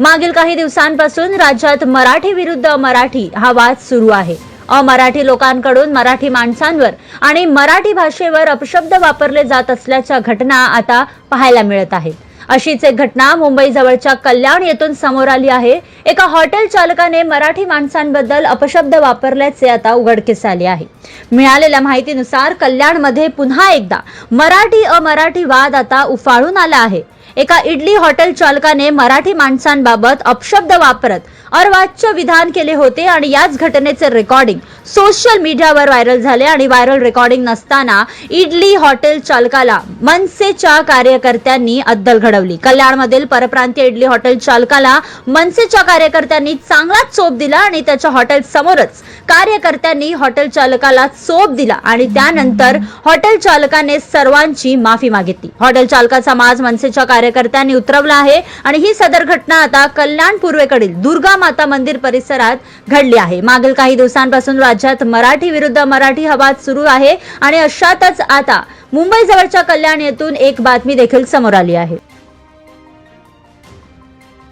मागील काही दिवसांपासून राज्यात मराठी विरुद्ध मराठी हा वाद सुरू आहे. अमराठी लोकांकडून मराठी माणसांवर आणि मराठी भाषेवर अपशब्द वापरले जात असल्याच्या घटना आता पाहायला मिळत आहेत. अशीच एक घटना मुंबई जवळच्या कल्याण येथून समोर आली आहे. एका हॉटेल चालकाने मराठी माणसांबद्दल अपशब्द वापरल्याचे आता उघडकीस आले आहे. मिळालेल्या माहितीनुसार कल्याणमध्ये पुन्हा एकदा मराठी अमराठी वाद आता उफाळून आला आहे. एका इडली हॉटेल चालकाने मराठी माणसांबाबत अपशब्द वापरत अर्वाच्य विधान केले होते आणि याच घटनेचे रेकॉर्डिंग सोशल मीडियावर व्हायरल झाले आणि व्हायरल रेकॉर्डिंग नसताना इडली हॉटेल चालकाला मनसेच्या कार्यकर्त्यांनी अद्दल घडवली. कल्याणमधील परप्रांतीय इडली हॉटेल चालकाला मनसेच्या कार्यकर्त्यांनी चांगलाच चोप दिला आणि त्याच्या हॉटेल समोरच कार्यकर्त्यांनी हॉटेल चालकाला चोप दिला आणि त्यानंतर हॉटेल चालकाने सर्वांची माफी मागितली. हॉटेल चालकाचा माज मनसेच्या कार्यकर्त्यांनी उतरवला आहे आणि ही सदर घटना आता कल्याण पूर्वेकडील दुर्गा माता मंदिर परिसरात घडली आहे. मागील काही दिवसांपासून राज्यात मराठी विरुद्ध मराठी हवाद सुरू आहे आणि अशातच आता मुंबई जवळच्या कल्याण येथून एक बातमी देखील समोर आली आहे.